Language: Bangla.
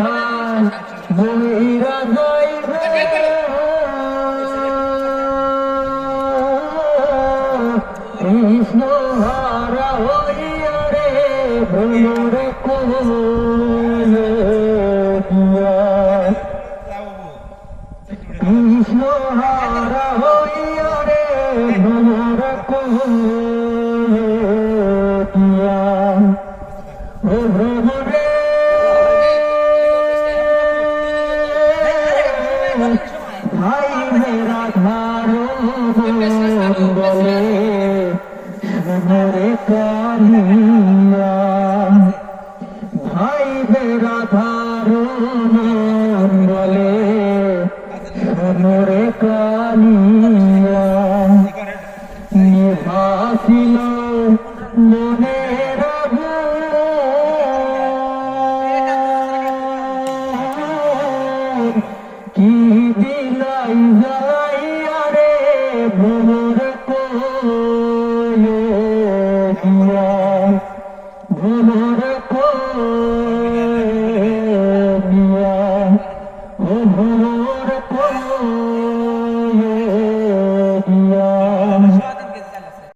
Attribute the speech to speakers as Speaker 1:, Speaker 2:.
Speaker 1: ধান ময়ূরা গাইবে কৃষ্ণ হারা হইয়া রে ভোর কোলে দিয়া। কৃষ্ণ হারা হইয়া রে ভোর কোলে দিয়া ও ভ্রমরে ভাই মেরা ধারো বলে কালিয়া ভাই মেরা ধারো বলে কালিয়া নিভাসিল মনে Mm-hmm.